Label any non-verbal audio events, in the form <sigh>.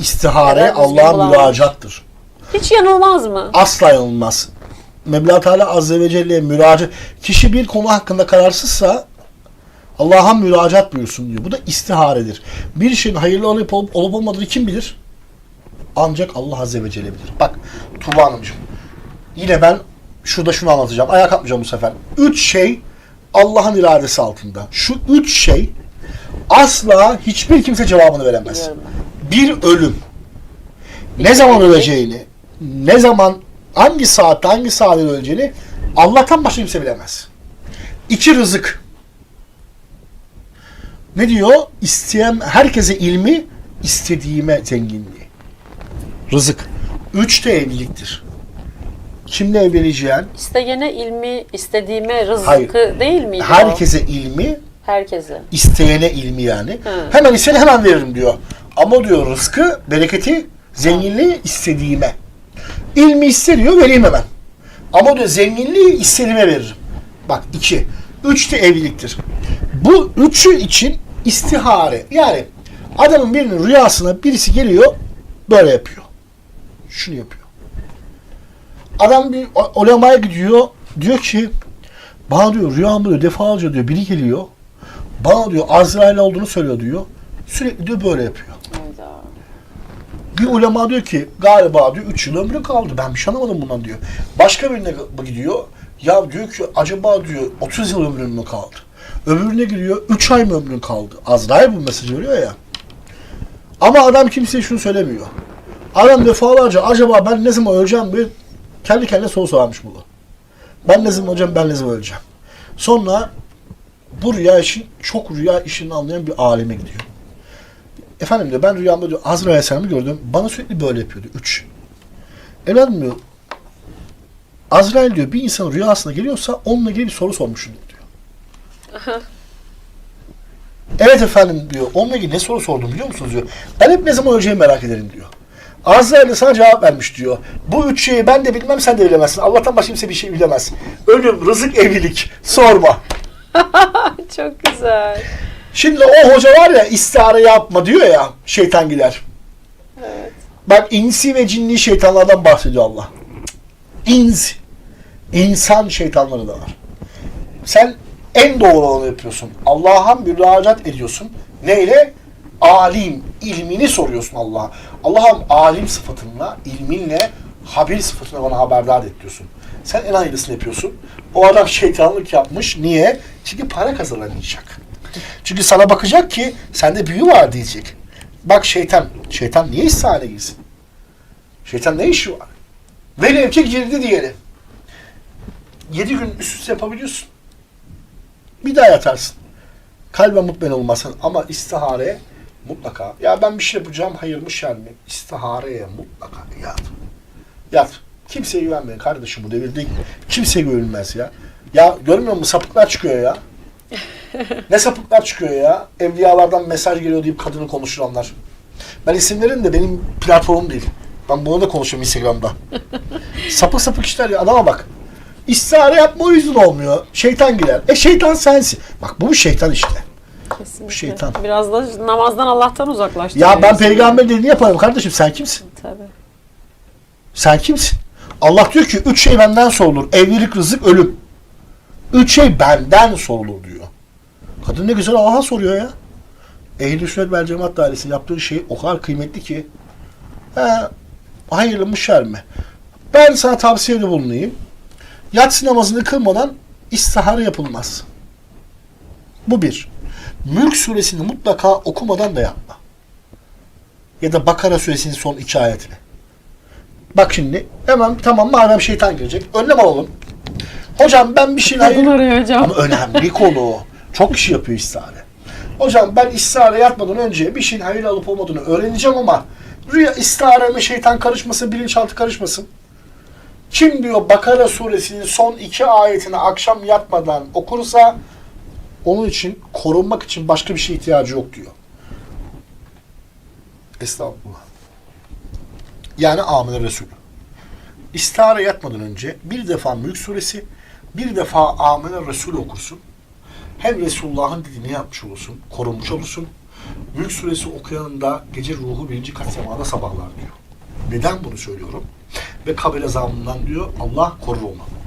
istihare Allah'a müracaattır. Hiç yanılmaz mı? Asla yanılmaz. Mevla Teala Azze ve Celle'ye müracaat. Kişi bir konu hakkında kararsızsa Allah'a müracaat buyursun diyor. Bu da istiharedir. Bir şeyin hayırlı olup, olup, olmadığını kim bilir? Ancak Allah Azze ve Celle bilir. Bak Tuğba Hanımcığım. Yine ben şurada şunu anlatacağım. Ayağa kalkmayacağım bu sefer. Üç şey Allah'ın iradesi altında. Şu üç şey asla hiçbir kimse cevabını veremez. Biliyorum Bir ölüm. Ne zaman öleceğini, ne zaman, hangi saatte, hangi saatte öleceğini Allah'tan başka kimse bilemez. İki rızık. Ne diyor? İsteyen herkese ilmi, istediğime zenginliği. Rızık. Üç de evliliktir. Kimle evleneceğin, İsteyene ilmi, istediğime rızkı Hayır. değil miydi o? herkese ilmi, Herkese. isteyene ilmi yani. Hı. Hemen isteyene hemen veririm diyor. Ama diyor rızkı, bereketi, zenginliği istediğime. İlmi iste diyor, vereyim hemen. Ama diyor zenginliği istediğime veririm. Bak iki. Üç de evliliktir. Bu üçü için istihare. Yani adamın birinin rüyasına birisi geliyor, böyle yapıyor. Şunu yapıyor. Adam bir o- ulemaya gidiyor, diyor ki bana diyor rüyamda diyor defalarca diyor biri geliyor. Bana diyor Azrail olduğunu söylüyor diyor. Sürekli diyor böyle yapıyor. Bir ulema diyor ki galiba diyor 3 yıl ömrü kaldı. Ben bir şey anlamadım bundan diyor. Başka birine gidiyor. Ya diyor ki acaba diyor 30 yıl ömrün mü kaldı? Öbürüne gidiyor 3 ay mı ömrün kaldı? Azrail bu mesajı veriyor ya. Ama adam kimseye şunu söylemiyor. Adam defalarca acaba ben ne zaman öleceğim diye kendi kendine soru sorarmış bunu. Ben ne zaman öleceğim, ben ne zaman öleceğim. Sonra bu rüya işin, çok rüya işini anlayan bir aleme gidiyor. Efendim diyor ben rüyamda diyor Azrail Aleyhisselam'ı gördüm. Bana sürekli böyle yapıyordu. Üç. Evladım diyor Azrail diyor bir insan rüyasına geliyorsa onunla ilgili bir soru sormuşsundur diyor. <laughs> evet efendim diyor. Onunla ilgili ne soru sordum biliyor musunuz diyor. Ben hep ne zaman öleceğimi merak ederim diyor. Azrail de sana cevap vermiş diyor. Bu üç şeyi ben de bilmem sen de bilemezsin. Allah'tan başka kimse bir şey bilemez. Ölüm, rızık, evlilik. Sorma. <laughs> Çok güzel. Şimdi o hoca var ya istihare yapma diyor ya şeytan gider. Evet. Bak insi ve cinni şeytanlardan bahsediyor Allah. İnsi. İnsan şeytanları da var. Sen en doğru olanı yapıyorsun. Allah'a müracaat ediyorsun. Neyle? Alim, ilmini soruyorsun Allah'a. Allah'ım alim sıfatınla, ilminle, habir sıfatına bana haberdar et diyorsun. Sen en hayırlısını yapıyorsun. O adam şeytanlık yapmış. Niye? Çünkü para kazanamayacak. Çünkü sana bakacak ki sende büyü var diyecek. Bak şeytan, şeytan niye istihare girsin? Şeytan ne işi var? Velev ki girdi diyelim. Yedi gün üst üste yapabiliyorsun. Bir daha yatarsın. Kalbe mutmain olmasın ama istihare mutlaka. Ya ben bir şey yapacağım hayır mı şer mi? İstihareye mutlaka yat. Yat. Kimseye güvenmeyin kardeşim bu devirde kimseye güvenilmez ya. Ya görmüyor musun sapıklar çıkıyor ya. Ne sapıklar çıkıyor ya. Evliyalardan mesaj geliyor deyip kadını konuşulanlar. Ben isim verin de benim platformum değil. Ben bunu da konuşuyorum Instagram'da. sapık sapık işler ya. Adama bak. İstihare yapma o yüzden olmuyor. Şeytan girer. E şeytan sensin. Bak bu şeytan işte. Kesinlikle. şeytan. Biraz da namazdan Allah'tan uzaklaştı. Ya ben peygamber dediğini yaparım kardeşim. Sen kimsin? Tabii. Sen kimsin? Allah diyor ki üç şey benden sorulur. Evlilik, rızık, ölüm. Üç şey benden sorulur diyor. Kadın ne güzel Allah'a soruyor ya. Ehl-i Sünnet vel Cemaat dairesi yaptığı şey o kadar kıymetli ki. He, hayırlı mı şer mi? Ben sana tavsiyede bulunayım. Yatsı namazını kılmadan istihare yapılmaz. Bu bir. Mülk suresini mutlaka okumadan da yapma. Ya da Bakara suresinin son iki ayetini. Bak şimdi hemen tamam madem şeytan girecek. Önlem alalım. Hocam ben bir şeyler... Kadın arıyor hocam. Ama önemli konu o. Çok kişi yapıyor istihare. Hocam ben istihare yatmadan önce bir şeyin hayırlı alıp olmadığını öğreneceğim ama rüya istihareme şeytan karışmasın, bilinçaltı karışmasın. Kim diyor Bakara suresinin son iki ayetini akşam yatmadan okursa onun için korunmak için başka bir şeye ihtiyacı yok diyor. Estağfurullah. Yani Amine Resulü. İstihare yatmadan önce bir defa Mülk suresi, bir defa Amine Resulü okursun. Hem Resulullah'ın dediğini yapmış olursun, korunmuş olursun. Mülk suresi okuyanın da gece ruhu birinci kat semada sabahlar diyor. Neden bunu söylüyorum? Ve kabir azabından diyor Allah korur onu.